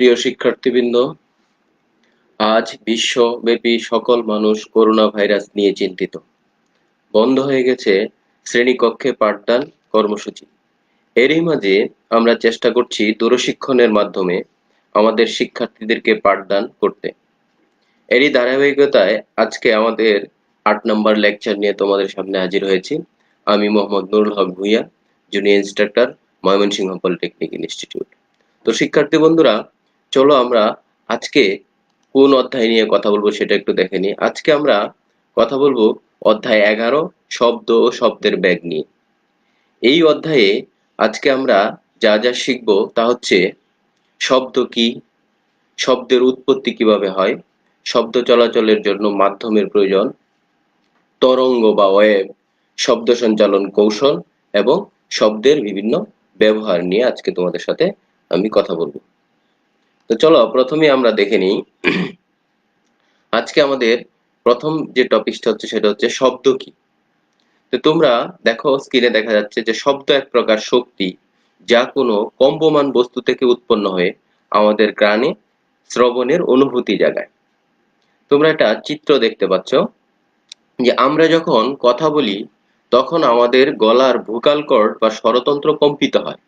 প্রিয় শিক্ষার্থীবৃন্দ, আজ বিশ্বব্যাপী সকল মানুষ করোনা ভাইরাস নিয়ে চিন্তিত। বন্ধ হয়ে গেছে শ্রেণীকক্ষে পাঠদান কর্মসূচি। এরই মাঝে আমরা চেষ্টা করছি দূরশিক্ষণের মাধ্যমে আমাদের শিক্ষার্থীদেরকে পাঠদান করতে। এরই ধারাবাহিকতায় আজকে আমাদের আট নম্বর লেকচার নিয়ে তোমাদের সামনে হাজির হয়েছি। আমি Mohammad Nurul Haque Bhuiyan junior instructor Mymensingh polytechnic institute তো শিক্ষার্থী বন্ধুরা চলো আমরা আজকে কোন অধ্যায় নিয়ে কথা বলব সেটা একটু দেখে নিই। আজকে আমরা কথা বলব অধ্যায় এগারো, শব্দ ও শব্দের ব্যাগ নিয়ে। এই অধ্যায়ে আজকে আমরা যা যা শিখব তা হচ্ছে শব্দ কি, শব্দের উৎপত্তি কীভাবে হয়, শব্দ চলাচলের জন্য মাধ্যমের প্রয়োজন, তরঙ্গ বা ওয়েব শব্দ সঞ্চালন কৌশল এবং শব্দের বিভিন্ন ব্যবহার নিয়ে আজকে তোমাদের সাথে আমি কথা বলব। তো চলো প্রথমে আমরা দেখে নিই। আজকে আমাদের প্রথম যে টপিকটা হচ্ছে সেটা হচ্ছে শব্দ কি? তো তোমরা দেখো স্ক্রিনে দেখা যাচ্ছে যে শব্দ এক প্রকার শক্তি যা কোনো কম্পমান বস্তু থেকে উৎপন্ন হয়ে আমাদের কানে শ্রবণের অনুভূতি জাগায়। তোমরা একটা চিত্র দেখতে পাচ্ছ যে আমরা যখন কথা বলি, তখন আমাদের গলার ভোকাল কর্ড বা স্বরতন্ত্র কম্পিত হয়।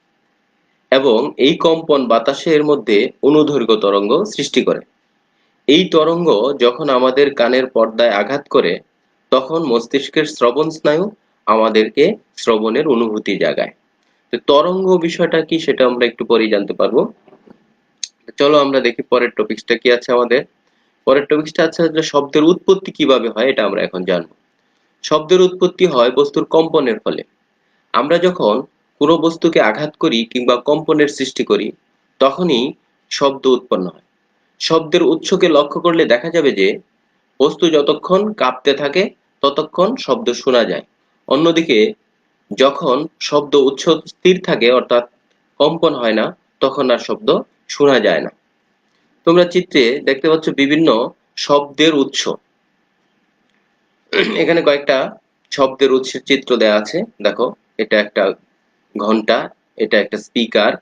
এবং এই কম্পন বাতাসের মধ্যে অনুদৈর্ঘ্য তরঙ্গ সৃষ্টি করে। এই তরঙ্গ যখন আমাদের কানের পর্দায় আঘাত করে, তখন মস্তিষ্কের শ্রবণ স্নায়ু আমাদেরকে শ্রবণের অনুভূতি জাগায়। তো তরঙ্গ বিষয়টা কি সেটা আমরা একটু পরেই জানতে পারব। চলো আমরা দেখি পরের টপিকসটা কি আছে আমাদের। পরের টপিকসটা আছে শব্দের উৎপত্তি কীভাবে হয়, এটা আমরা এখন জানব। শব্দের উৎপত্তি হয় বস্তুর কম্পনের ফলে। আমরা যখন কোনো বস্তুকে আঘাত করি কিংবা কম্পনের সৃষ্টি করি, তখনই শব্দ উৎপন্ন হয়। শব্দের উৎসকে লক্ষ্য করলে দেখা যাবে যে, বস্তু যতক্ষণ কাঁপতে থাকে, ততক্ষণ শব্দ শোনা যায়। অন্যদিকে, যখন শব্দ উৎস স্থির থাকে, অর্থাৎ কম্পন হয় না, তখন আর শব্দ শোনা যায় না। তোমরা চিত্রে দেখতে পাচ্ছ বিভিন্ন শব্দের উৎস। এখানে কয়েকটা শব্দের উৎসের চিত্র দেওয়া আছে। দেখো, এটা একটা ঘণ্টা, এটা একটা স্পিকার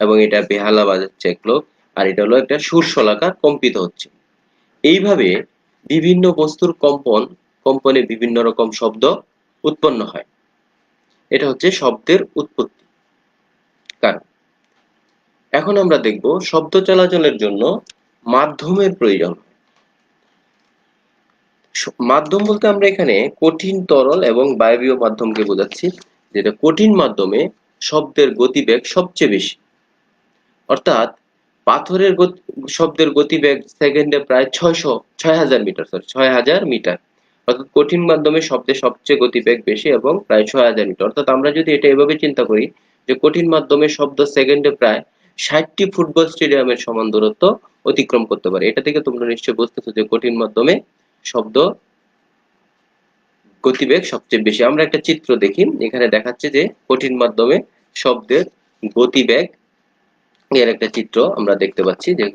এবং এটা বেহালা বাজাচ্ছে এক লোক, আর এটা হলো একটা সুরশলাকার কম্পিত হচ্ছে। এইভাবে বিভিন্ন বস্তুর কম্পন, কম্পনে বিভিন্ন রকম শব্দ উৎপন্ন হয়। এটা হচ্ছে শব্দের উৎপত্তি। কারণ, এখন আমরা দেখব শব্দ চলাচলের জন্য মাধ্যমের প্রয়োজন মাধ্যম বলতে আমরা এখানে কঠিন তরল এবং বায়বীয় মাধ্যমকে বোঝাচ্ছি, যেটা কঠিন মাধ্যমে শব্দের গতিবেগ সবচেয়ে বেশি। অর্থাৎ পাথরের শব্দের গতিবেগ সেকেন্ডে প্রায় ছয়শো ছয় হাজার মিটার সরি ছয় হাজার মিটার। অর্থাৎ কঠিন মাধ্যমে শব্দের সবচেয়ে গতিবেগ বেশি এবং প্রায় ছয় হাজার মিটার। অর্থাৎ আমরা যদি এটা এভাবে চিন্তা করি যে কঠিন মাধ্যমে শব্দ সেকেন্ডে প্রায় ষাটটি ফুটবল স্টেডিয়ামের সমান দূরত্ব অতিক্রম করতে পারে। এটা থেকে তোমরা নিশ্চয়ই বুঝতেছো যে কঠিন মাধ্যমে শব্দ গতিবেগ সবচেয়ে বেশি। আমরা একটা চিত্র দেখি, এখানে দেখাচ্ছে যে কঠিন মাধ্যমে শব্দের গতিবেগ এর একটা চিত্র আমরা দেখতে পাচ্ছি যে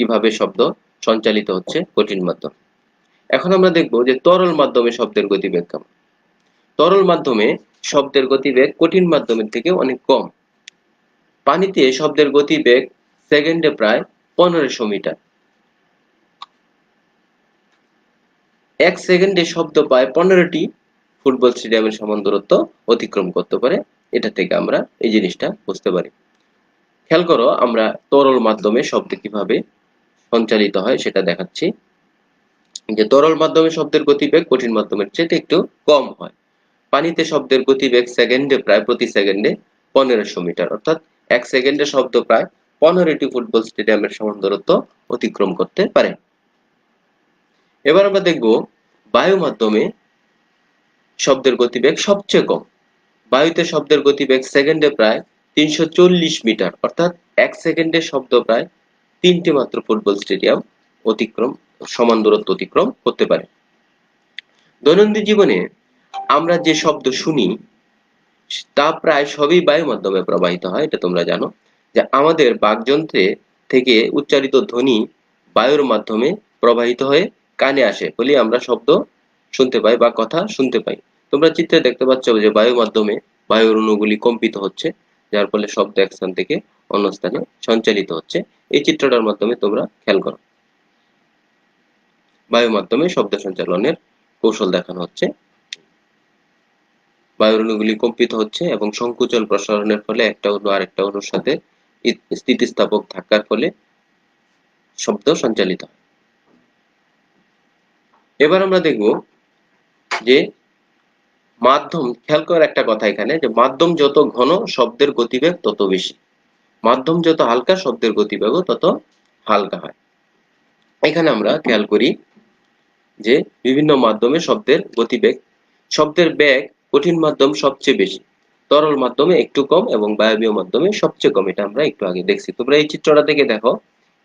কীভাবে শব্দ সঞ্চালিত হচ্ছে কঠিন মাধ্যম। এখন আমরা দেখব যে তরল মাধ্যমে শব্দের গতিবেগ কেমন। তরল মাধ্যমে শব্দের গতিবেগ কঠিন মাধ্যমের থেকে অনেক কম। পানিতে শব্দের গতিবেগ সেকেন্ডে প্রায় পনেরোশো মিটার। এক সেকেন্ডে শব্দ পায় পনেরোটি ফুটবল স্টেডিয়ামের সমান দূরত্ব অতিক্রম করতে পারে। এটা থেকে আমরা এই জিনিসটা বুঝতে পারি। খেয়াল করো, আমরা তরল মাধ্যমে শব্দ কীভাবে সঞ্চালিত হয় সেটা দেখাচ্ছি। যে তরল মাধ্যমে শব্দের গতিবেগ কঠিন মাধ্যমের চেয়ে একটু কম হয়। পানিতে শব্দের গতিবেগ সেকেন্ডে প্রায় প্রতি সেকেন্ডে পনেরোশো মিটার, অর্থাৎ এক সেকেন্ডে শব্দ প্রায় পনেরোটি ফুটবল স্টেডিয়ামের সমান দূরত্ব অতিক্রম করতে পারে। এবার আমরা দেখব বায়ু মাধ্যমে শব্দের গতিবেগ সবচেয়ে কম। বায়ুতে শব্দের গতিবেগ সেকেন্ডে প্রায় তিনশো চল্লিশ মিটার, অর্থাৎ এক সেকেন্ডে শব্দ প্রায় তিনটি মাত্র ফুটবল স্টেডিয়াম অতিক্রম, সমান দূরত্ব অতিক্রম করতে পারে। দৈনন্দিন জীবনে আমরা যে শব্দ শুনি, তা প্রায় সবই বায়ু মাধ্যমে প্রবাহিত হয়, এটা তোমরা জানো। যে আমাদের বাকযন্ত্রে থেকে উচ্চারিত ধ্বনি বায়ুর মাধ্যমে প্রবাহিত হয়ে কানে আসে, বলি আমরা শব্দ শুনতে পাই বা কথা শুনতে পাই। তোমরা চিত্রে দেখতে পাচ্ছ যে বায়ু মাধ্যমে বায়ুর অণুগুলি কম্পিত হচ্ছে, যার ফলে শব্দ এক স্থান থেকে অন্য স্থানে সঞ্চালিত হচ্ছে। এই চিত্রটার মাধ্যমে তোমরা খেয়াল করো। বায়ু মাধ্যমে শব্দ সঞ্চালনের কৌশল দেখানো হচ্ছে। বায়ুর অণুগুলি কম্পিত হচ্ছে এবং সংকুচন প্রসারণের ফলে একটা অণু আরেকটা অণুর সাথে স্থিতিস্থাপক থাকার ফলে শব্দ সঞ্চালিত হয়। এবার আমরা দেখব যে মাধ্যম, খেয়াল করার একটা কথা এখানে, যে মাধ্যম যত ঘন, শব্দের গতিবেগ তত বেশি। মাধ্যম যত হালকা, শব্দের গতিবেগও তত হালকা হয়। এখানে আমরা খেয়াল করি যে বিভিন্ন মাধ্যমে শব্দের গতিবেগ, শব্দের বেগ কঠিন মাধ্যম সবচেয়ে বেশি। তরল মাধ্যমে একটু কম এবং বায়বীয় মাধ্যমে সবচেয়ে কম, এটা আমরা একটু আগে দেখছি। তোমরা এই চিত্রটা থেকে দেখো।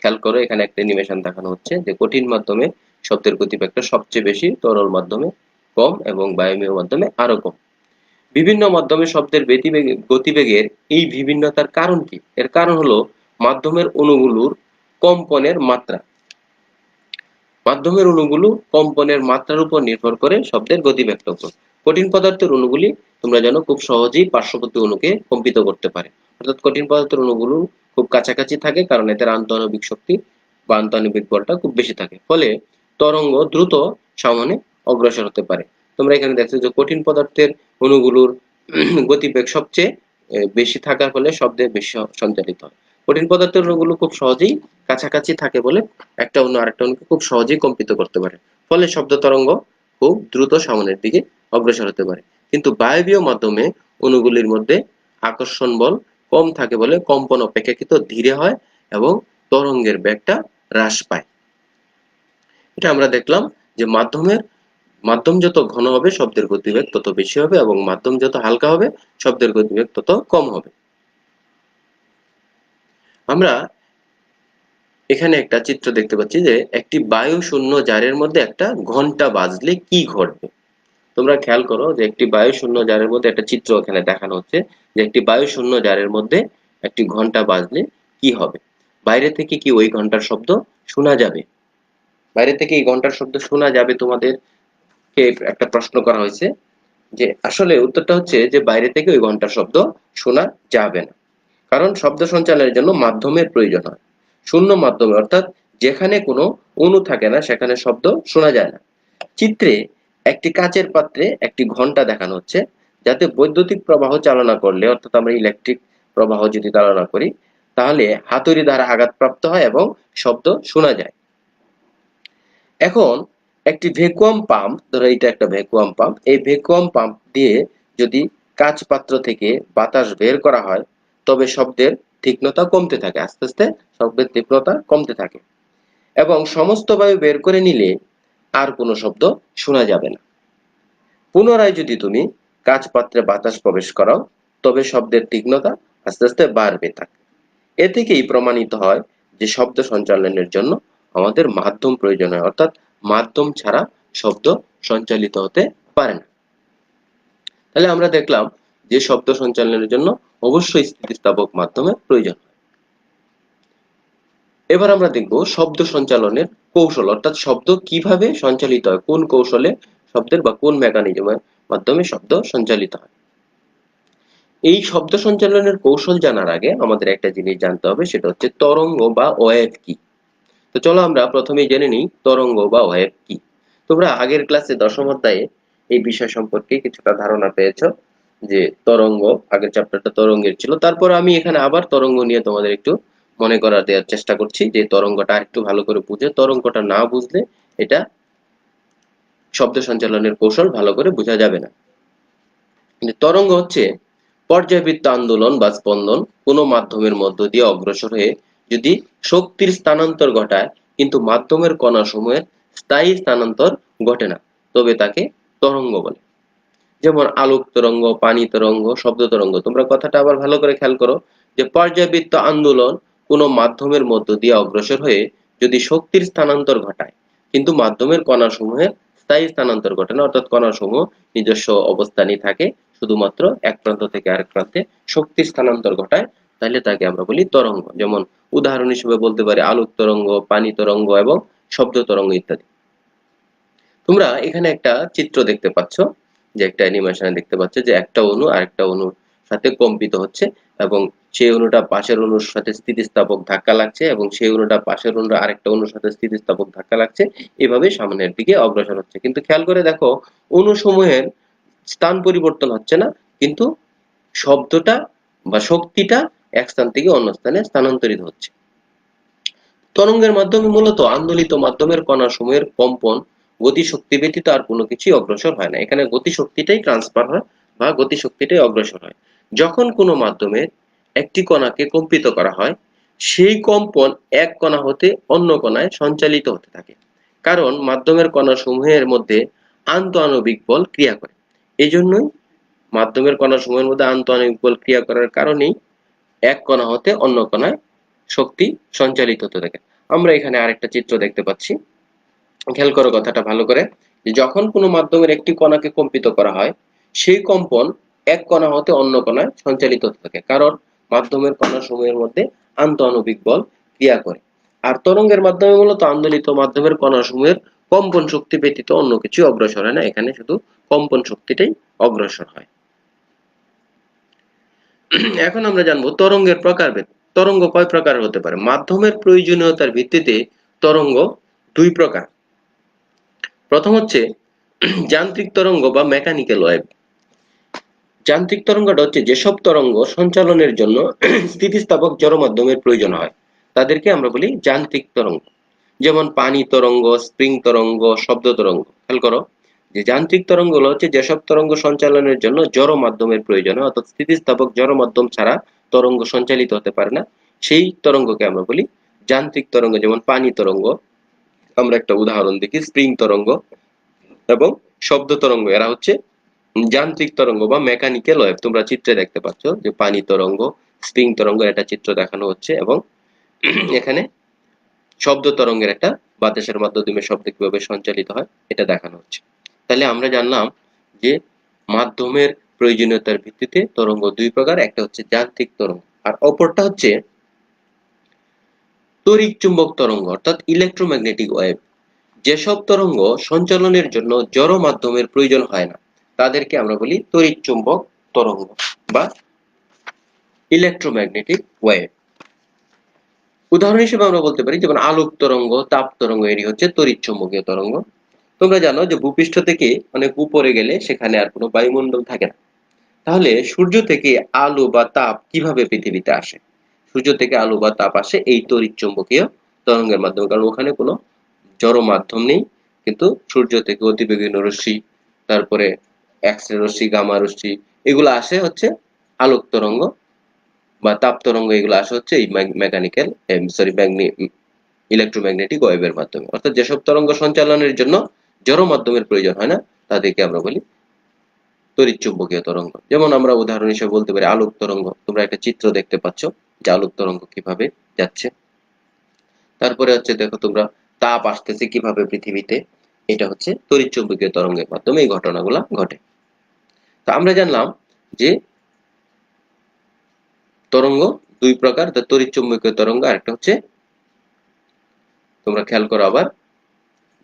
খেয়াল করো, এখানে একটা অ্যানিমেশন দেখানো হচ্ছে যে কঠিন মাধ্যমে শব্দের গতিবেগটা সবচেয়ে বেশি তরল মাধ্যমে কম এবং বায়বীয় মাধ্যমে আরও কম। বিভিন্ন মাধ্যমে শব্দের গতিবেগ, গতিবেগের এই বিভিন্নতার কারণ কি? এর কারণ হলো মাধ্যমের অণুগুলোর কম্পনের মাত্রা। মাধ্যমের অণুগুলো কম্পনের মাত্রার উপর নির্ভর করে শব্দের গতিবেগটা উপর কঠিন পদার্থের অণুগুলি তোমরা জানো খুব সহজেই পার্শ্ববর্তী অণুকে কম্পিত করতে পারে। অর্থাৎ কঠিন পদার্থের অণুগুলো খুব কাছাকাছি থাকে কারণ এদের আন্তঃআণবিক শক্তি বা আন্তঃআণবিক বলটা খুব বেশি থাকে। ফলে তরঙ্গ দ্রুত সমানে অগ্রসর হতে পারে। তোমরা এখানে দেখছ যে কঠিন পদার্থের অণুগুলোর গতিবেগ সবচেয়ে বেশি থাকার ফলে শব্দে বেশি সঞ্চালিত হয়। কঠিন পদার্থের অণুগুলো খুব সহজেই কাছাকাছি থাকে বলে একটা অণু আরেকটা অণুকে খুব সহজেই কম্পিত করতে পারে। ফলে শব্দ তরঙ্গ খুব দ্রুত সামনের দিকে অগ্রসর হতে পারে। কিন্তু বায়বীয় মাধ্যমে অণুগুলির মধ্যে আকর্ষণ বল কম থাকে বলে কম্পন অপেক্ষাকৃত ধীরে হয় এবং তরঙ্গের বেগটা হ্রাস পায়। এটা আমরা দেখলাম যে মাধ্যমের, মাধ্যম যত ঘন হবে, শব্দের গতিবেগ তত বেশি হবে এবং মাধ্যম যত হালকা হবে, শব্দের গতিবেগ তত কম হবে। আমরা এখানে একটা চিত্র দেখতে পাচ্ছি যে একটি বায়ু শূন্য জারের মধ্যে একটা ঘণ্টা বাজলে কি ঘটবে। তোমরা খেয়াল করো যে একটি বায়ু শূন্য জারের মধ্যে একটা চিত্র এখানে দেখানো হচ্ছে যে একটি বায়ু শূন্য জারের মধ্যে একটি ঘণ্টা বাজলে কি হবে। বাইরে থেকে কি ওই ঘণ্টার শব্দ শোনা যাবে? বাইরে থেকে এই ঘণ্টার শব্দ শোনা যাবে তোমাদের একটা প্রশ্ন করা হয়েছে যে আসলে উত্তরটা হচ্ছে যে বাইরে থেকে ওই ঘণ্টার শব্দ শোনা যাবে না। কারণ শব্দ সঞ্চালনের জন্য মাধ্যমের প্রয়োজন হয়। শূন্য মাধ্যমে, অর্থাৎ যেখানে কোনো অণু থাকে না, সেখানে শব্দ শোনা যায় না। চিত্রে একটি কাচের পাত্রে একটি ঘণ্টা দেখানো হচ্ছে, যাতে বৈদ্যুতিক প্রবাহ চালনা করলে, অর্থাৎ আমরা ইলেকট্রিক প্রবাহ যদি চালনা করি, তাহলে হাতুড়ি দ্বারা আঘাতপ্রাপ্ত হয় এবং শব্দ শোনা যায়। এখন একটি ভ্যাকুয়াম পাম্প ধরো এটা একটা ভ্যাকুয়াম পাম্প এই ভ্যাকুয়াম পাম্প দিয়ে যদি কাচ পাত্র থেকে বাতাস বের করা হয়, তবে শব্দের তীক্ষ্ণতা কমতে থাকে, আস্তে আস্তে শব্দের তীব্রতা কমতে থাকে। এবং সমস্ত বায়ু বের করে নিলে আর কোনো শব্দ শোনা যাবে না। পুনরায় যদি তুমি কাচ পাত্রে বাতাস প্রবেশ করাও, তবে শব্দের তীক্ষ্ণতা আস্তে আস্তে বাড়বে থাকে এ থেকেই প্রমাণিত হয় যে শব্দ সঞ্চালনের জন্য আমাদের মাধ্যম প্রয়োজন হয় অর্থাৎ মাধ্যম ছাড়া শব্দ সঞ্চালিত হতে পারে না। তাহলে আমরা দেখলাম যে শব্দ সঞ্চালনের জন্য অবশ্যই স্থিতিস্থাপক মাধ্যমের প্রয়োজন এবার আমরা দেখব শব্দ সঞ্চালনের কৌশল, অর্থাৎ শব্দ কীভাবে সঞ্চালিত হয়, কোন কৌশলে শব্দের বা কোন মেকানিজমের মাধ্যমে শব্দ সঞ্চালিত হয়। এই শব্দ সঞ্চালনের কৌশল জানার আগে আমাদের একটা জিনিস জানতে হবে, সেটা হচ্ছে তরঙ্গ বা ওয়েভ কি। তো চলো আমরা প্রথমেই জেনে নিই তরঙ্গ বা ওয়েভ কি। তোমরা আগের ক্লাসে দশম অধ্যায়ে এই বিষয় সম্পর্কে কিছুটা ধারণা পেয়েছ যে তরঙ্গ, আগের চ্যাপ্টারটা তরঙ্গের ছিল। তারপর আমি এখানে আবার তরঙ্গ নিয়ে তোমাদের একটু মনে করা দেওয়ার চেষ্টা করছি যে তরঙ্গটা একটু ভালো করে বুঝে, তরঙ্গটা না বুঝলে এটা শব্দ সঞ্চালনের কৌশল ভালো করে বোঝা যাবে না। তরঙ্গ হচ্ছে পর্যায়বৃত্ত আন্দোলন বা স্পন্দন কোনো মাধ্যমের মধ্য দিয়ে অগ্রসর হয়ে যদি শক্তির স্থানান্তর ঘটায়, কিন্তু মাধ্যমের কণা সমূহের স্থায়ী স্থানান্তর ঘটে না, তবে তাকে তরঙ্গ বলে। যেমন আলোক তরঙ্গ, পানি তরঙ্গ, শব্দ তরঙ্গ, তোমরা কথাটা আবার ভালো করে খেয়াল করো যে পর্যাবৃত্ত আন্দোলন কোনো মাধ্যমের মধ্য দিয়ে অগ্রসর হয়ে যদি শক্তির স্থানান্তর ঘটায়, কিন্তু মাধ্যমের কণাসমূহের স্থায়ী স্থানান্তর ঘটে না, অর্থাৎ কণাসমূহ নিজস্ব অবস্থানই থাকে, শুধুমাত্র এক প্রান্ত থেকে আরেক প্রান্তে শক্তির স্থানান্তর ঘটায় তাহলে তাকে আমরা বলি তরঙ্গ। যেমন উদাহরণ হিসেবে বলতে পারি আলোক তরঙ্গ, পানি তরঙ্গ এবং শব্দ তরঙ্গ ইত্যাদি। তোমরা এখানে একটা চিত্র দেখতে পাচ্ছ, যে একটা অ্যানিমেশনে দেখতে পাচ্ছ যে একটা অণু আরেকটা অণুর সাথে কম্পিত হচ্ছে এবং সেই অণুটা পাশের অণুর সাথে স্থিতিস্থাপক ধাক্কা লাগছে এবং সেই অণুটা পাশের অণুর আরেকটা অণুর সাথে স্থিতিস্থাপক ধাক্কা লাগছে। এভাবে সামনের দিকে অগ্রসর হচ্ছে। কিন্তু খেয়াল করে দেখো অণুসমূহের স্থান পরিবর্তন হচ্ছে না, কিন্তু শব্দটা বা শক্তিটা এক স্থান থেকে অন্য স্থানে স্থানান্তরিত হচ্ছে। তরঙ্গের মাধ্যমে মূলত আন্দোলিত মাধ্যমের কণাসমূহের কম্পন, গতিশক্তি ব্যতীত আর কোনো কিছুই অগ্রসর হয় না। এখানে গতিশক্তিটাই ট্রান্সফার হয় বা গতিশক্তিটাই অগ্রসর হয়। যখন কোনো মাধ্যমের একটি কণাকে কম্পিত করা হয়, সেই কম্পন এক কণা হতে অন্য কণায় সঞ্চালিত হতে থাকে। কারণ মাধ্যমের কণাসমূহের মধ্যে আন্তঃআণবিক বল ক্রিয়া করে। এই জন্যই মাধ্যমের কণাসমূহের মধ্যে আন্ত আন্তঃআণবিক বল ক্রিয়া করার কারণেই এক কণা হতে অন্য কণায় শক্তি সঞ্চালিত হতে থাকে। আমরা এখানে আরেকটা চিত্র দেখতে পাচ্ছি। খেয়াল করো কথাটা ভালো করে। যখন কোনো মাধ্যমের একটি কণাকে কম্পিত করা হয়, সেই কম্পন এক কণা হতে অন্য কণায় সঞ্চালিত হতে থাকে। কারণ মাধ্যমের কণা কণাসমূহের মধ্যে আন্তঃআণবিক বল ক্রিয়া করে। আর তরঙ্গের মাধ্যমে মূলত আন্দোলিত মাধ্যমের কণাসমূহের কম্পন শক্তি ব্যতীত অন্য কিছু অগ্রসর হয় না। এখানে শুধু কম্পন শক্তিটাই অগ্রসর হয়। এখন আমরা জানব তরঙ্গের প্রকারভেদ। তরঙ্গ কয় প্রকার হতে পারে? মাধ্যমের প্রয়োজনীয়তার ভিত্তিতে তরঙ্গ দুই প্রকার। প্রথম হচ্ছে যান্ত্রিক তরঙ্গ বা মেকানিক্যাল ওয়েভ। যান্ত্রিক তরঙ্গটা হচ্ছে যেসব তরঙ্গ সঞ্চালনের জন্য স্থিতিস্থাপক জড় মাধ্যমের প্রয়োজন হয়, তাদেরকে আমরা বলি যান্ত্রিক তরঙ্গ। যেমন পানি তরঙ্গ, স্প্রিং তরঙ্গ, শব্দ তরঙ্গ। খেয়াল করো যে যান্ত্রিক তরঙ্গ হলো হচ্ছে যেসব তরঙ্গ সঞ্চালনের জন্য জড় মাধ্যমের প্রয়োজন হয়, অর্থাৎ স্থিতিস্থাপক জড় মাধ্যম ছাড়া তরঙ্গ সঞ্চালিত হতে পারে না। সেই তরঙ্গকে আমরা বলি যান্ত্রিক তরঙ্গ, যেমন পানি তরঙ্গ। আমরা একটা উদাহরণ দেখি, স্প্রিং তরঙ্গ এবং শব্দ তরঙ্গ। এরা হচ্ছে যান্ত্রিক তরঙ্গ বা মেকানিক্যাল ওয়েভ। তোমরা চিত্রে দেখতে পাচ্ছ যে পানি তরঙ্গ, স্প্রিং তরঙ্গ একটা চিত্র দেখানো হচ্ছে এবং এখানে শব্দ তরঙ্গের একটা বাতাসের মাধ্যমে শব্দ কীভাবে সঞ্চালিত হয়, এটা দেখানো হচ্ছে। তাহলে আমরা জানলাম যে মাধ্যমের প্রয়োজনীয়তার ভিত্তিতে তরঙ্গ দুই প্রকার, একটা হচ্ছে যান্ত্রিক তরঙ্গ আর অপরটা হচ্ছে তড়িৎ চুম্বক তরঙ্গ, অর্থাৎ ইলেকট্রোম্যাগনেটিক ওয়েভ যেসব তরঙ্গ সঞ্চালনের জন্য জড় মাধ্যমের প্রয়োজন হয় না, তাদেরকে আমরা বলি তড়িৎ চুম্বক তরঙ্গ বা ইলেকট্রোম্যাগনেটিক ওয়েভ উদাহরণ হিসেবে আমরা বলতে পারি, যেমন আলোক তরঙ্গ, তাপ তরঙ্গ, এরই হচ্ছে তড়িৎ চুম্বকীয় তরঙ্গ। তোমরা জানো যে ভূপৃষ্ঠ থেকে অনেক উপরে গেলে সেখানে আর কোনো বায়ুমণ্ডল থাকে না। তাহলে সূর্য থেকে আলো বা তাপ কীভাবে পৃথিবীতে আসে? সূর্য থেকে আলো বা তাপ আসে এই তড়িৎ চুম্বকীয় তরঙ্গের মাধ্যমে, কারণ ওখানে কোনো জড় মাধ্যম নেই। কিন্তু সূর্য থেকে অতিবেগুনি রশ্মি, তারপরে এক্স রে রশ্মি, গামা রশ্মি, এগুলো আসে হচ্ছে আলোক তরঙ্গ বা তাপ তরঙ্গ, এগুলো আসে হচ্ছে এই মেকানিক্যাল সরি ইলেকট্রোম্যাগনেটিক ওয়েভের মাধ্যমে। অর্থাৎ যেসব তরঙ্গ সঞ্চালনের জন্য জড় মাধ্যমের প্রয়োজন, হয় না? তাদেরকে আমরা বলি তড়িৎ চুম্বকীয় তরঙ্গ। যেমন আমরা উদাহরণ হিসেবে বলতে পারি আলোক তরঙ্গ। তোমরা একটা চিত্র দেখতে পাচ্ছ যে আলোক তরঙ্গ কীভাবে যাচ্ছে। তারপরে হচ্ছে দেখো তোমরা তাপ আসতেছে কীভাবে পৃথিবীতে। এটা হচ্ছে তড়িৎ চুম্বকীয় তরঙ্গের মাধ্যমে এই ঘটনাগুলো ঘটে। তো আমরা জানলাম যে তরঙ্গ দুই প্রকার তড়িৎ চুম্বকীয় তরঙ্গ আর একটা হচ্ছে, তোমরা খেয়াল করো আবার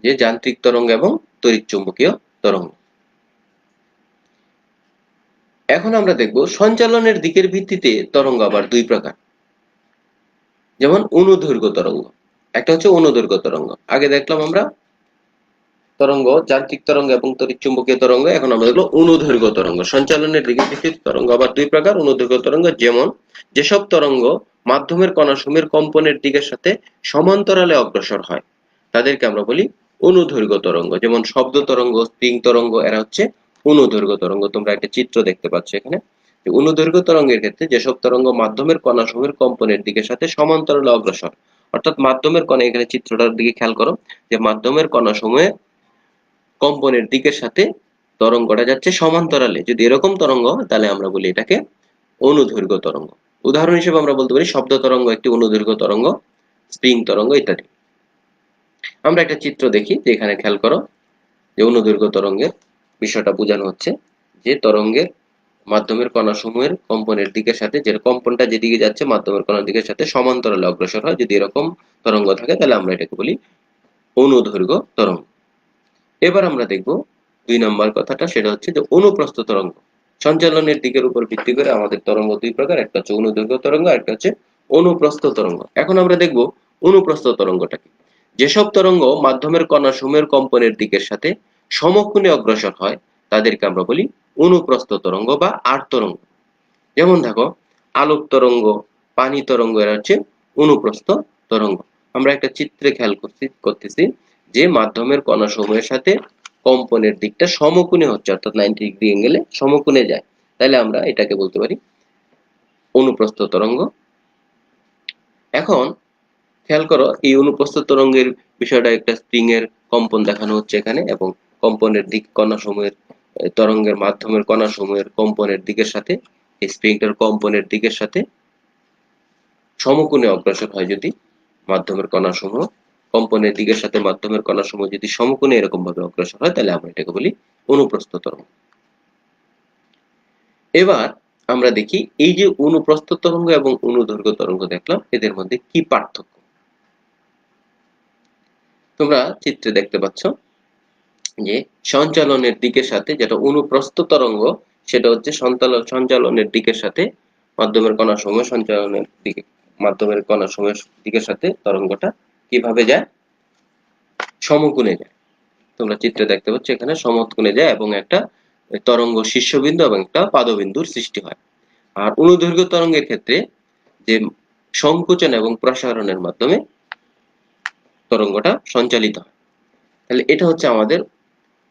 যে যান্ত্রিক তরঙ্গ এবং তড়িৎ চুম্বকীয় তরঙ্গ। এখন আমরা দেখব সঞ্চালনের দিকের ভিত্তিতে তরঙ্গ আবার দুই প্রকার। যেমন অনুদৈর্ঘ্য তরঙ্গ, একটা হচ্ছে অনুদৈর্ঘ্য তরঙ্গ। আগে দেখলাম আমরা তরঙ্গ, যান্ত্রিক তরঙ্গ এবং তড়িৎচুম্বকীয় তরঙ্গ, এখন আমরা দেখল অনুদৈর্ঘ্য তরঙ্গ। সঞ্চালনের দিকে ভিত্তিতে তরঙ্গ আবার দুই প্রকার, অনুদৈর্ঘ্য তরঙ্গ যেমন যেসব তরঙ্গ মাধ্যমের কণাসমূহের কম্পনের দিকের সাথে সমান্তরালে অগ্রসর হয়, তাদেরকে আমরা বলি অনুদৈর্ঘ্য তরঙ্গ, যেমন শব্দ তরঙ্গ, স্প্রিং তরঙ্গ, এরা হচ্ছে অনুদৈর্ঘ্য তরঙ্গ। তোমরা একটা চিত্র দেখতে পাচ্ছ এখানে। অনুদৈর্ঘ্য তরঙ্গের ক্ষেত্রে যেসব তরঙ্গ মাধ্যমের কণাসমূহের কম্পনের দিকের সাথে সমান্তরালে অগ্রসর, অর্থাৎ মাধ্যমের কণা, এখানে চিত্রটার দিকে খেয়াল করো, যে মাধ্যমের কণাসমূহে কম্পনের দিকের সাথে তরঙ্গটা যাচ্ছে সমান্তরালে। যদি এরকম তরঙ্গ তাহলে আমরা বলি এটাকে অনুদৈর্ঘ্য তরঙ্গ। উদাহরণ হিসেবে আমরা বলতে পারি, শব্দ তরঙ্গ একটি অনুদৈর্ঘ্য তরঙ্গ, স্প্রিং তরঙ্গ ইত্যাদি। আমরা একটা চিত্র দেখি, যে এখানে খেয়াল করো, যে অনুদৈর্ঘ্য তরঙ্গের বিষয়টা বোঝানো হচ্ছে, যে তরঙ্গের মাধ্যমের কণাসমূহের কম্পনের দিকের সাথে, যে কম্পনটা যেদিকে যাচ্ছে, মাধ্যমের কণার দিকের সাথে সমান্তরালে অগ্রসর হয়। যদি এরকম তরঙ্গ থাকে, তাহলে আমরা এটাকে বলি অনুদৈর্ঘ্য তরঙ্গ। এবার আমরা দেখব দুই নম্বর কথাটা, সেটা হচ্ছে যে অনুপ্রস্থ তরঙ্গ। সঞ্চালনের দিকের উপর ভিত্তি করে আমাদের তরঙ্গ দুই প্রকার, একটা হচ্ছে অনুদৈর্ঘ্য তরঙ্গ একটা হচ্ছে অনুপ্রস্থ তরঙ্গ। এখন আমরা দেখব অনুপ্রস্থ তরঙ্গটা কি। যেসব তরঙ্গ মাধ্যমের কণা সমূহের কম্পনের দিকের সাথে সমকোণে অগ্রসর হয়, তাদেরকে আমরা বলি অনুপ্রস্থ তরঙ্গ বা আট তরঙ্গ। যেমন দেখো, আলোক তরঙ্গ, পানি তরঙ্গ, এরা হচ্ছে অনুপ্রস্থ তরঙ্গ। আমরা একটা চিত্রে খেয়াল করছি, করতেছি যে মাধ্যমের কণা সমূহের সাথে কম্পনের দিকটা সমকোণে হচ্ছে, অর্থাৎ নাইনটি ডিগ্রি অ্যাঙ্গেলে সমকোণে যায়। তাহলে আমরা এটাকে বলতে পারি অনুপ্রস্থ তরঙ্গ। এখন খেয়াল করো, এই অনুপ্রস্থ তরঙ্গের বিষয়টা একটা স্প্রিং এর কম্পন দেখানো হচ্ছে এখানে এবং কম্পনের দিক কণা সমূহের তরঙ্গের মাধ্যমের কণা সমূহের কম্পনের দিকের সাথে, এই স্প্রিংটার কম্পনের দিকের সাথে সমকোণে অগ্রসর হয় যদি মাধ্যমের কণা সমূহ, কম্পনের দিকের সাথে মাধ্যমের কণা সমূহ যদি সমকোণে এরকম ভাবে অগ্রসর হয়, তাহলে আমরা এটাকে বলি অনুপ্রস্থ তরঙ্গ। এবার আমরা দেখি, এই যে অনুপ্রস্থ তরঙ্গ এবং অনুদৈর্ঘ্য তরঙ্গ দেখলাম, এদের মধ্যে কি পার্থক্য? তোমরা চিত্রে দেখতে পাচ্ছ যে সঞ্চালনের দিকের সাথে যেটা অনুপ্রস্থ তরঙ্গ, সেটা হচ্ছে সঞ্চালন সঞ্চালনের দিকের সাথে মাধ্যমের কণা সময় সঞ্চালনের দিকে, মাধ্যমের কণা সমূহের দিকের সাথে তরঙ্গটা কীভাবে যায়? সমকোণে যায়। তোমরা চিত্রে দেখতে পাচ্ছ এখানে সমকোণে যায় এবং একটা তরঙ্গ শীর্ষবিন্দু এবং একটা পাদবিন্দুর সৃষ্টি হয়। আর অনুদৈর্ঘ্য তরঙ্গের ক্ষেত্রে যে সংকোচন এবং প্রসারণের মাধ্যমে তরঙ্গটা সঞ্চালিত হয়। তাহলে এটা হচ্ছে আমাদের,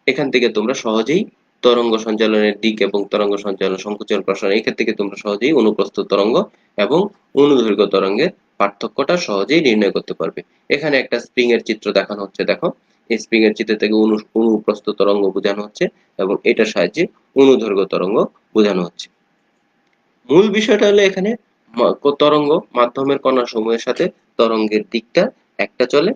এখান থেকে তোমরা সহজেই তরঙ্গ সঞ্চালনের দিক এবং তরঙ্গ সঞ্চালন সংকোচন প্রসারণ এই ক্ষেত্রে তোমরা সহজেই অনুপ্রস্থ তরঙ্গ এবং অনুদৈর্ঘ্য তরঙ্গের পার্থক্যটা সহজেই নির্ণয় করতে পারবে। এখানে একটা স্প্রিং এর চিত্র দেখানো হচ্ছে, দেখো। এই স্প্রিং এর চিত্র থেকে অনু, অনুপ্রস্থ তরঙ্গ বোঝানো হচ্ছে এবং এটার সাহায্যে অনুদৈর্ঘ্য তরঙ্গ বোঝানো হচ্ছে। মূল বিষয়টা হলো এখানে তরঙ্গ মাধ্যমের কণা সমূহের সাথে তরঙ্গের দিকটা একটা চলে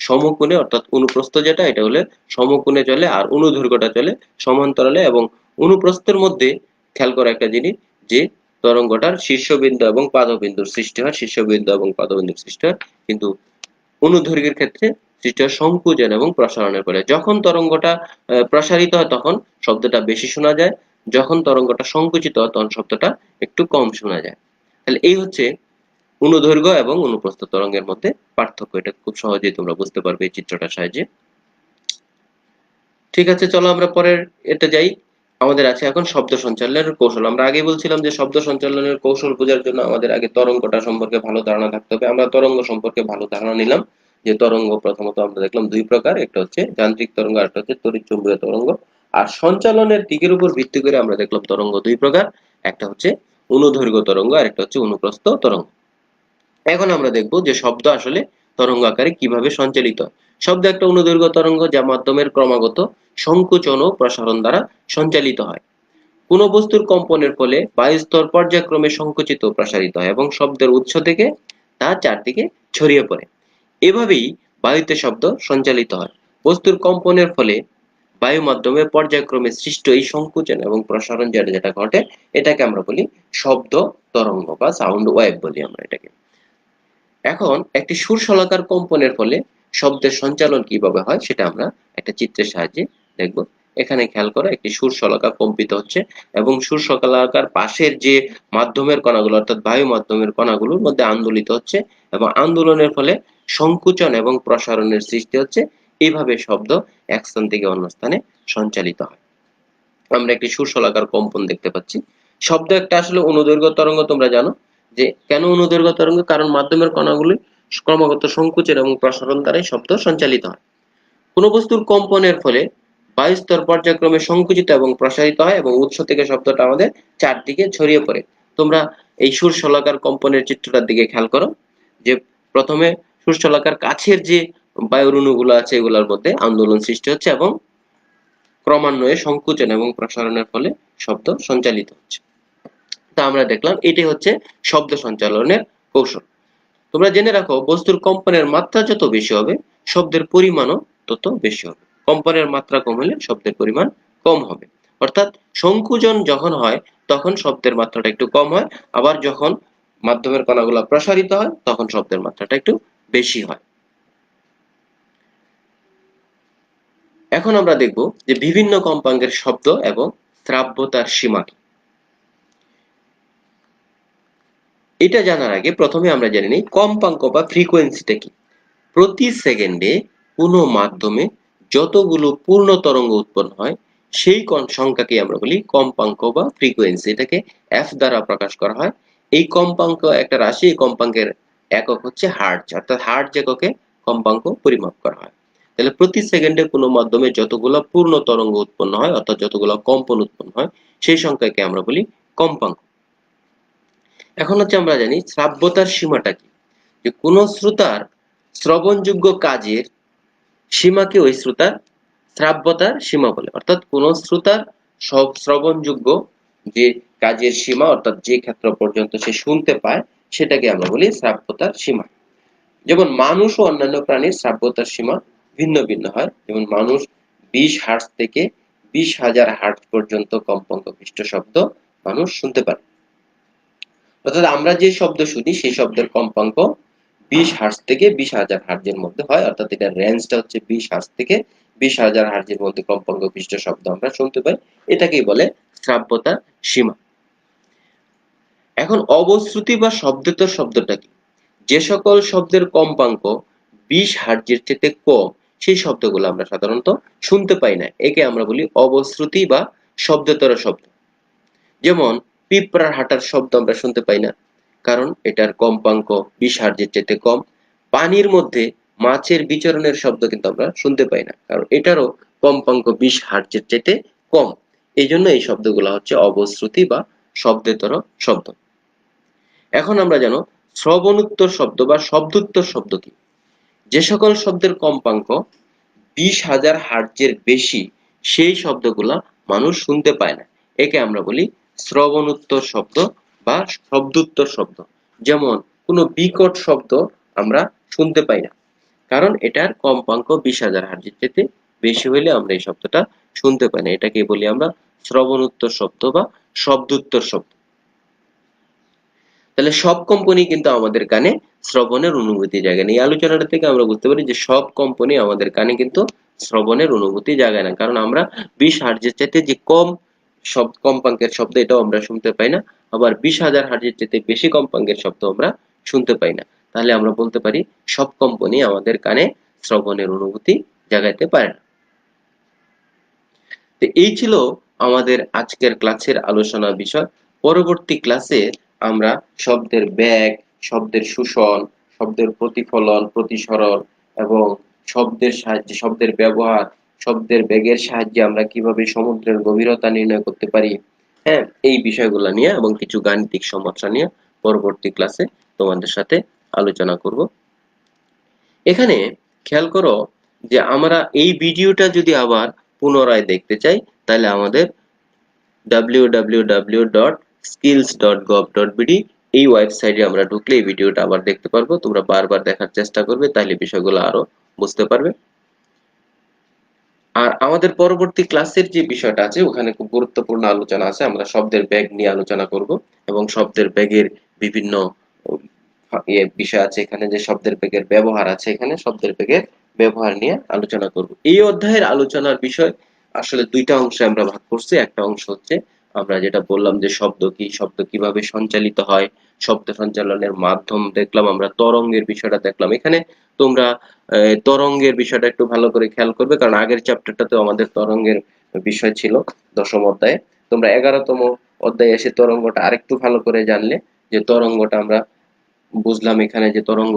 সমকোণে, অর্থাৎ অনুপ্রস্থ যেটা, এটা হলে সমকোণে চলে আর অনুদৈর্ঘ্যটা চলে সমান্তরালে এবং অনুপ্রস্থের মধ্যে খেয়াল করা একটা জিনিস, যে তরঙ্গটার শীর্ষবিন্দু এবং পাদবিন্দুর সৃষ্টি হয়, শীর্ষবিন্দু এবং পাদবিন্দুর সৃষ্টি হয়, কিন্তু অনুদৈর্ঘ্যের ক্ষেত্রে সৃষ্টি হয় সংকুচন এবং প্রসারণের ফলে যখন তরঙ্গটা প্রসারিত হয় তখন শব্দটা বেশি শোনা যায়, যখন তরঙ্গটা সংকুচিত হয় তখন শব্দটা একটু কম শোনা যায়। তাহলে এই হচ্ছে অনুদৈর্ঘ্য এবং অনুপ্রস্থ তরঙ্গের মধ্যে পার্থক্য। এটা খুব সহজেই তোমরা বুঝতে পারবে এই চিত্রটার সাহায্যে। ঠিক আছে, চলো আমরা পরের এটা যাই। আমাদের আছে এখন শব্দ সঞ্চালনের কৌশল। আমরা আগে বলছিলাম যে শব্দ সঞ্চালনের কৌশল বোঝার জন্য আমাদের আগে তরঙ্গটা সম্পর্কে ভালো ধারণা থাকতে হবে। আমরা তরঙ্গ সম্পর্কে ভালো ধারণা নিলাম। যে তরঙ্গ প্রথমত আমরা দেখলাম দুই প্রকার, একটা হচ্ছে যান্ত্রিক তরঙ্গ আর একটা হচ্ছে তড়িৎ চুম্বকীয় তরঙ্গ। আর সঞ্চালনের দিকের উপর ভিত্তি করে আমরা দেখলাম তরঙ্গ দুই প্রকার, একটা হচ্ছে অনুদৈর্ঘ্য তরঙ্গ আর একটা হচ্ছে অনুপ্রস্থ তরঙ্গ। এখন আমরা দেখব যে শব্দ আসলে তরঙ্গ আকারে কীভাবে সঞ্চালিত। শব্দ একটা অনুদৈর্ঘ্য তরঙ্গ যা মাধ্যমের ক্রমাগত সংকোচন ও প্রসারণ দ্বারা সঞ্চালিত হয়। কোন বস্তুর কম্পনের ফলে বায়ুস্তর পর্যায়ক্রমে সংকুচিত প্রসারিত হয় এবং শব্দের উৎস থেকে তা চারদিকে ছড়িয়ে পড়ে। এভাবেই বায়ুতে শব্দ সঞ্চালিত হয়। বস্তুর কম্পনের ফলে বায়ু মাধ্যমে পর্যায়ক্রমে সৃষ্ট এই সংকুচন এবং প্রসারণ যেটা যেটা ঘটে, এটাকে আমরা বলি শব্দ তরঙ্গ বা সাউন্ড ওয়েভ বলি আমরা এটাকে। এখন একটি সুর শলাকার কম্পনের ফলে শব্দের সঞ্চালন কীভাবে হয় সেটা আমরা একটা চিত্রের সাহায্যে দেখব। এখানে খেয়াল করো, একটি সুর শলাকা কম্পিত হচ্ছে এবং সুর শলাকার পাশের যে মাধ্যমের কণাগুলো, অর্থাৎ বায়ু মাধ্যমের কণাগুলোর মধ্যে আন্দোলিত হচ্ছে এবং আন্দোলনের ফলে সংকুচন এবং প্রসারণের সৃষ্টি হচ্ছে। এইভাবে শব্দ এক স্থান থেকে অন্য স্থানে সঞ্চালিত হয়। আমরা একটি সুর শলাকার কম্পন দেখতে পাচ্ছি। শব্দ একটা আসলে অনুদৈর্ঘ্য তরঙ্গ, তোমরা জানো। যে কেন অনুদৈর্ঘ্য তরঙ্গ? কারণ মাধ্যমের কণাগুলি ক্রমাগত সংকুচন এবং প্রসারণ দ্বারাই শব্দ সঞ্চালিত হয়। কোন বস্তুর কম্পনের ফলে বায়ুস্তর পর্যায়ক্রমে সংকুচিত এবং প্রসারিত হয় এবং উৎস থেকে শব্দটা আমাদের চারদিকে ছড়িয়ে পড়ে। তোমরা এই সুর শলাকার কম্পনের চিত্রটার দিকে খেয়াল করো যে প্রথমে সুর শলাকার কাছের যে বায়ুর অণুগুলো আছে এগুলোর মধ্যে আন্দোলন সৃষ্টি হচ্ছে এবং ক্রমান্বয়ে সংকুচন এবং প্রসারণের ফলে শব্দ সঞ্চালিত হচ্ছে। তা আমরা দেখলাম, এটি হচ্ছে শব্দ সঞ্চালনের কৌশল। তোমরা জেনে রাখো, বস্তুর কম্পনের মাত্রা যত বেশি হবে, শব্দের পরিমাণও তত বেশি হবে। কম্পনের মাত্রা কম হলে শব্দের পরিমাণ কম হবে। অর্থাৎ সংকুচন যখন হয়, তখন শব্দের মাত্রাটা একটু কম হয়, আবার যখন মাধ্যমের কণাগুলো প্রসারিত হয়, তখন শব্দের মাত্রাটা একটু বেশি হয়। এখন আমরা দেখব যে বিভিন্ন কম্পাঙ্কের শব্দ এবং শ্রাব্যতার সীমা কি। এটা জানার আগে প্রথমে আমরা জানি নিই কম্পাঙ্ক বা ফ্রিকোয়েন্সিটা কি। প্রতি সেকেন্ডে কোনো মাধ্যমে যতগুলো পূর্ণ তরঙ্গ উৎপন্ন হয়, সেই সংখ্যাকে আমরা বলি কম্পাঙ্ক বা ফ্রিকোয়েন্সি। এটাকে এফ দ্বারা প্রকাশ করা হয়। এই কম্পাঙ্ক একটা রাশি, এই কম্পাঙ্কের একক হচ্ছে হার্জ। অর্থাৎ হার্জ এককে কম্পাঙ্ক পরিমাপ করা হয়। তাহলে প্রতি সেকেন্ডে কোনো মাধ্যমে যতগুলো পূর্ণ তরঙ্গ উৎপন্ন হয়, অর্থাৎ যতগুলো কম্পন উৎপন্ন হয়, সেই সংখ্যাকে আমরা বলি কম্পাঙ্ক। এখন হচ্ছে আমরা জানি শ্রাব্যতার সীমাটা কি? যে কোন শ্রোতার শ্রবণযোগ্য কাজের সীমাকে ওই শ্রোতার শ্রাব্যতার সীমা বলে। অর্থাৎ কোন শ্রোতার সব শ্রবণযোগ্য যে কাজের সীমা, অর্থাৎ যে ক্ষেত্র পর্যন্ত সে শুনতে পায়, সেটাকে আমরা বলি শ্রাব্যতার সীমা। যেমন মানুষ ও অন্যান্য প্রাণীর শ্রাব্যতার সীমা ভিন্ন ভিন্ন হয়। যেমন মানুষ বিশ হার্টস থেকে বিশ হাজার হার্টস পর্যন্ত কম্পাঙ্ক বিশিষ্ট শব্দ মানুষ শুনতে পারে। অর্থাৎ আমরা যে শব্দ শুনি, সেই শব্দের কম্পাঙ্ক বিশ হার্স থেকে বিশ হাজার হার্জের মধ্যে হয়। অর্থাৎ এটা রেঞ্জটা হচ্ছে বিশ হার্স থেকে বিশ হাজার হার্জের মধ্যে কম্পাঙ্ক বিশিষ্ট শব্দ আমরা শুনতে পাই। এটাকেই বলে শ্রাব্যতার সীমা। এখন অবশ্রুতি বা শব্দতর শব্দটা কি? যে সকল শব্দের কম্পাঙ্ক বিশ হার্জের চেয়ে কম, সেই শব্দগুলো আমরা সাধারণত শুনতে পাই না। একে আমরা বলি অবশ্রুতি বা শব্দতর শব্দ। যেমন পিঁপড়ার হাঁটার শব্দ আমরা শুনতে পাই না। কারণ এটার কম্পাঙ্ক বিশ হার্জের চেয়ে কম। পানির মধ্যে মাছের বিচরণের শব্দ কিন্তু আমরা শুনতে পাই না। কারণ এটারও কম্পাঙ্ক বিশ হার্জের চেয়ে কম। এই জন্য এই শব্দগুলো হচ্ছে অবশ্রুতি বা শব্দেতর শব্দ। এখন আমরা জানো, শ্রবণোত্তর শব্দ বা শব্দোত্তর শব্দ কি? যে সকল শব্দের কম্পাঙ্ক বিশ হাজার হার্জের বেশি, সেই শব্দগুলা মানুষ শুনতে পায় না। একে আমরা বলি শ্রবণোত্তর শব্দ বা শব্দোত্তর শব্দ। যেমন, কোনো বিকট শব্দ আমরা শুনতে পাই না। কারণ এটার কম্পাঙ্ক বিশ হাজার হার্জের চেয়ে বেশি হইলে আমরা এই শব্দটা শুনতে পাই না। এটাকে বলি আমরা শ্রবণোত্তর শব্দ বা শব্দোত্তর শব্দ। তাহলে সব কম্পনি কিন্তু আমাদের কানে শ্রবণের অনুভূতি জায়গা নেই এই আলোচনাটা থেকে আমরা বুঝতে পারি যে সব কম্পনি আমাদের কানে কিন্তু শ্রবণের অনুভূতি জাগায় না। কারণ আমরা বিশ হার্জের চাইতে যে কম শব্দ কম্পাঙ্কের শব্দ এটাও আমরা শুনতে পাই না। আবার বিশ হাজার হার্জের চাইতে বেশি কম্পাঙ্কের শব্দ আমরা শুনতে পাই না। তাহলে আমরা বলতে পারি সব কম্পনি আমাদের কানে শ্রবণের অনুভূতি জাগাইতে পারে না। তো এই ছিল আমাদের আজকের ক্লাসের আলোচনা বিষয়। পরবর্তী ক্লাসে আমরা শব্দের ব্যাগ, শব্দের শোষণ, শব্দের প্রতিফলন, প্রতিসরণ এবং শব্দের সাহায্যে, শব্দের ব্যবহার শব্দের বেগের সাহায্যে আমরা কীভাবে সমুদ্রের গভীরতা নির্ণয় করতে পারি? হ্যাঁ এই বিষয়গুলো নিয়ে এবং কিছু গাণিতিক সমস্যা নিয়ে পরবর্তী ক্লাসে তোমাদের সাথে আলোচনা করব। এখানে খেয়াল করো যে আমরা এই ভিডিওটা যদি আবার পুনরায় দেখতে চাই, তাহলে আমাদের www.skills.gov.bd এই ওয়েবসাইটে আমরা ঢুকলে এই ভিডিওটা আবার দেখতে পারব। তোমরা বারবার দেখার চেষ্টা করবে, তাহলে বিষয়গুলো আরও বুঝতে পারবে। আর আমাদের পরবর্তী ক্লাসের যে বিষয়টা আছে, ওখানে খুব গুরুত্বপূর্ণ আলোচনা আছে। আমরা শব্দের ব্যাগ নিয়ে আলোচনা করব এবং শব্দের ব্যাগের বিভিন্ন ইয়ে বিষয় আছে এখানে, যে শব্দের ব্যাগের ব্যবহার আছে এখানে, শব্দের ব্যাগের ব্যবহার নিয়ে আলোচনা করব। এই অধ্যায়ের আলোচনার বিষয় আসলে দুইটা অংশে আমরা ভাগ করছি। একটা অংশ হচ্ছে আমরা যেটা বললাম যে শব্দ কি, শব্দ কীভাবে সঞ্চালিত হয় শব্দ সঞ্চালনের মাধ্যম দেখলাম, আমরা তরঙ্গের বিষয়টা দেখলাম। এখানে তোমরা তরঙ্গের বিষয়টা একটু ভালো করে খেয়াল করবে, কারণ আগের চ্যাপ্টারটাতে আমাদের তরঙ্গের বিষয় ছিল দশম অধ্যায়ে। তোমরা এগারোতম অধ্যায়ে এসে তরঙ্গটা আরেকটু ভালো করে জানলে, যে তরঙ্গটা আমরা বুঝলাম এখানে যে তরঙ্গ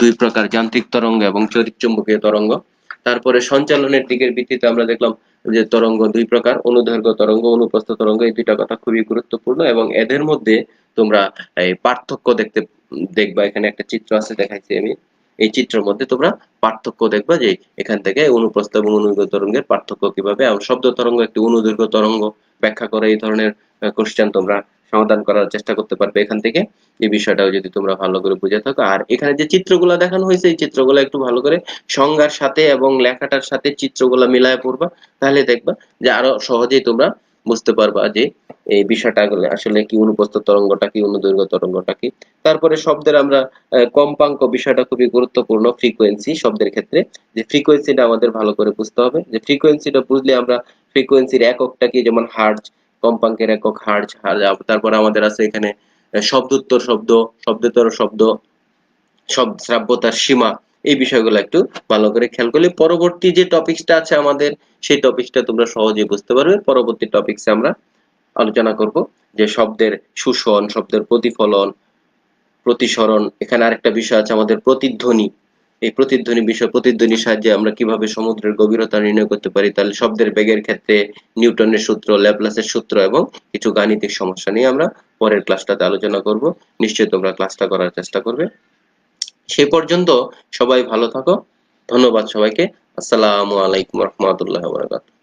দুই প্রকার, যান্ত্রিক তরঙ্গ এবং চৌম্বকীয় তরঙ্গ। তারপরে সঞ্চালনের দিকের ভিত্তিতে আমরা দেখলাম যে তরঙ্গ দুই প্রকার, অনুদৈর্ঘ্য তরঙ্গ অনুপ্রস্থ তরঙ্গ, এই দুইটা কথা খুবই গুরুত্বপূর্ণ এবং এদের মধ্যে তোমরা এই পার্থক্য দেখতে, দেখবা, এখানে একটা চিত্র আছে, দেখাইছি আমি। এই চিত্রের মধ্যে তোমরা পার্থক্য দেখবা যে এখান থেকে অনুপ্রস্থ এবং অনুদৈর্ঘ্য তরঙ্গের পার্থক্য কীভাবে শব্দ তরঙ্গ একটি অনুদৈর্ঘ্য তরঙ্গ ব্যাখ্যা করে এই ধরনের কোশ্চেন তোমরা সমাধান করার চেষ্টা করতে পারবে এখান থেকে। এই বিষয়টাও যদি তোমরা ভালো করে বুঝে থাকো। আর এখানে যে চিত্রগুলো দেখানো হয়েছে, এই চিত্রগুলো একটু ভালো করে সংজ্ঞার সাথে এবং লেখাটার সাথে চিত্রগুলো মিলায় পড়বা। তাহলে দেখবা যে আরও সহজেই তোমরা বুঝতে পারবা যে এই বিষয়টা আসলে কি অনুপস্থ তরঙ্গটা কি, অনুদৈর্ঘ্য তরঙ্গটা কি। তারপরে শব্দের আমরা কম্পাঙ্ক বিষয়টা খুবই গুরুত্বপূর্ণ ফ্রিকোয়েন্সি শব্দের ক্ষেত্রে। যে ফ্রিকোয়েন্সিটা আমাদের ভালো করে বুঝতে হবে। যে ফ্রিকোয়েন্সিটা বুঝলে আমরা ফ্রিকোয়েন্সির এককটা কি, যেমন হার্জ কম্পাঙ্কের একক হার্জ তারপর আমাদের আছে এখানে শব্দোত্তর শব্দ শব্দতর শব্দ শব্দ শ্রাব্যতার সীমা, এই বিষয়গুলো একটু ভালো করে খেয়াল করলে পরবর্তী যে টপিকসটা আছে আমাদের, সেই টপিকসটা তোমরা সহজে বুঝতে পারবে। পরবর্তী টপিকসে আমরা আলোচনা করব যে শব্দের শোষণ, শব্দের প্রতিফলন, প্রতিসরণ, এখানে আরেকটা বিষয় আছে আমাদের প্রতিধ্বনি। এই প্রতিধ্বনি বিষয় প্রতিধ্বনির সাহায্যে আমরা কীভাবে সমুদ্রের গভীরতা নির্ণয় করতে পারি, তাহলে শব্দের বেগের ক্ষেত্রে নিউটনের সূত্র, ল্যাপলাসের সূত্র এবং কিছু গাণিতিক সমস্যা নিয়ে আমরা পরের ক্লাসটাতে আলোচনা করব। নিশ্চয়ই তোমরা ক্লাসটা করার চেষ্টা করবে। সে পর্যন্ত সবাই ভালো থাকো। ধন্যবাদ সবাইকে। আসসালামু আলাইকুম রহমতুল্লাহ বারাকাতুহু।